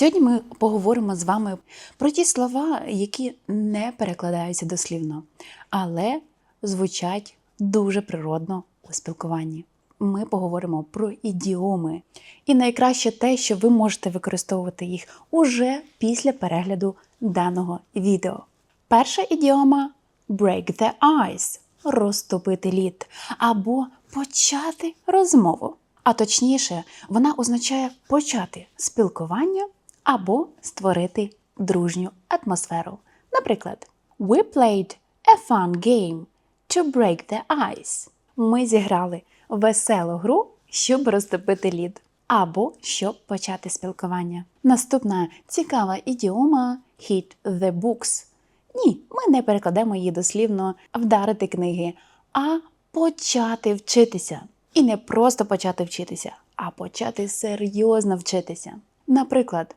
Сьогодні ми поговоримо з вами про ті слова, які не перекладаються дослівно, але звучать дуже природно у спілкуванні. Ми поговоримо про ідіоми. І найкраще те, що ви можете використовувати їх уже після перегляду даного відео. Перша ідіома break the ice розтопити лід або почати розмову. А точніше, вона означає почати спілкування або створити дружню атмосферу. Наприклад, We played a fun game to break the ice. Ми зіграли веселу гру, щоб розтопити лід, або щоб почати спілкування. Наступна цікава ідіома hit the books. Ні, ми не перекладемо її дослівно вдарити книги, а почати вчитися. І не просто почати вчитися, а почати серйозно вчитися. Наприклад,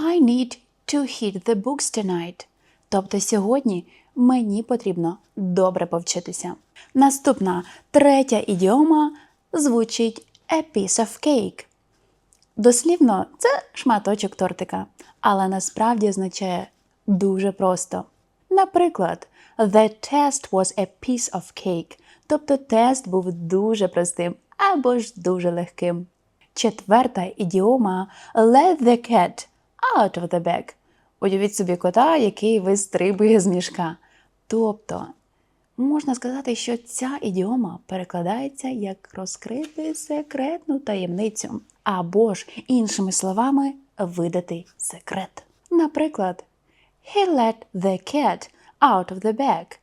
I need to hit the books tonight. Тобто сьогодні мені потрібно добре повчитися. Наступна третя ідіома звучить a piece of cake. Дослівно, це шматочок тортика, але насправді означає дуже просто. Наприклад, The test was a piece of cake, тобто тест був дуже простим або ж дуже легким. Четверта ідіома let the cat out of the bag. Уявіть собі кота, який вистрибує з мішка. Тобто, можна сказати, що ця ідіома перекладається як розкрити секретну таємницю, або ж, іншими словами, видати секрет. Наприклад, He let the cat out of the bag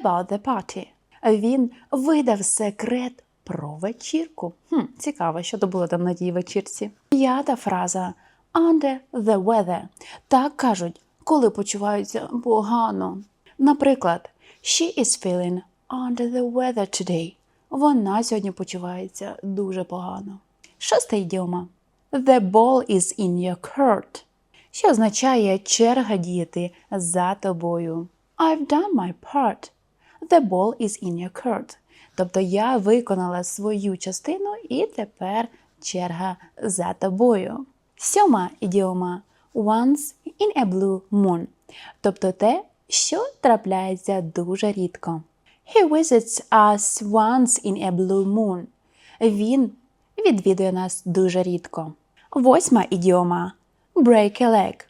about the party. Він видав секрет про вечірку. Хм, цікаво, що то було там на тій вечірці. П'ята фраза under the weather. Так кажуть, коли почуваються погано. Наприклад, She is feeling under the weather today. Вона сьогодні почувається дуже погано. Шоста ідіома. The ball is in your court що означає черга діяти за тобою. I've done my part. The ball is in your court. Тобто я виконала свою частину і тепер черга за тобою. Сьома ідіома once in a blue moon. Тобто те, що трапляється дуже рідко. He visits us once in a blue moon. Він відвідує нас дуже рідко. Восьма ідіома break a leg.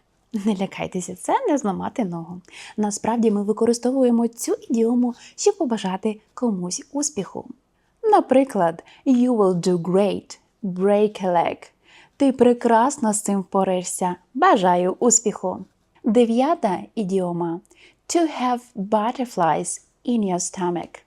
Не лякайтеся, це не зламати ногу. Насправді ми використовуємо цю ідіому, щоб побажати комусь успіху. Наприклад, you will do great, break a leg. Ти прекрасно з цим впоришся. Бажаю успіху. Дев'ята ідіома to have butterflies in your stomach.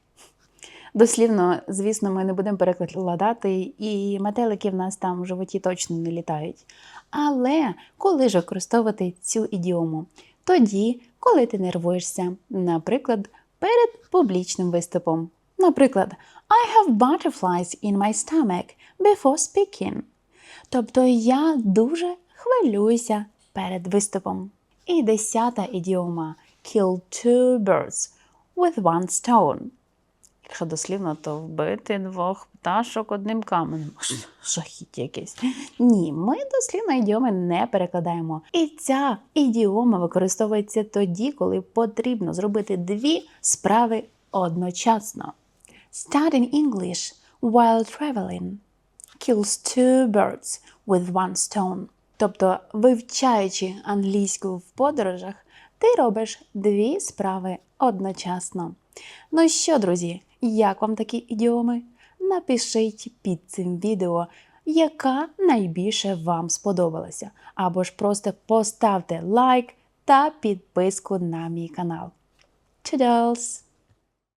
Дослівно, звісно, ми не будемо перекладати, і метелики в нас там в животі точно не літають. Але коли ж використовувати цю ідіому? Тоді, коли ти нервуєшся, наприклад, перед публічним виступом. Наприклад, I have butterflies in my stomach before speaking. Тобто я дуже хвилююся перед виступом. І десята ідіома kill two birds with one stone. Якщо дослівно, то вбити двох пташок одним каменем. Жахіття якесь. Ні, ми дослівно ідіоми не перекладаємо. І ця ідіома використовується тоді, коли потрібно зробити дві справи одночасно. Studying English while traveling kills two birds with one stone. Тобто, вивчаючи англійську в подорожах, ти робиш дві справи одночасно. Ну що, друзі, як вам такі ідіоми? Напишіть під цим відео, яка найбільше вам сподобалася. Або ж просто поставте лайк та підписку на мій канал. Чудос!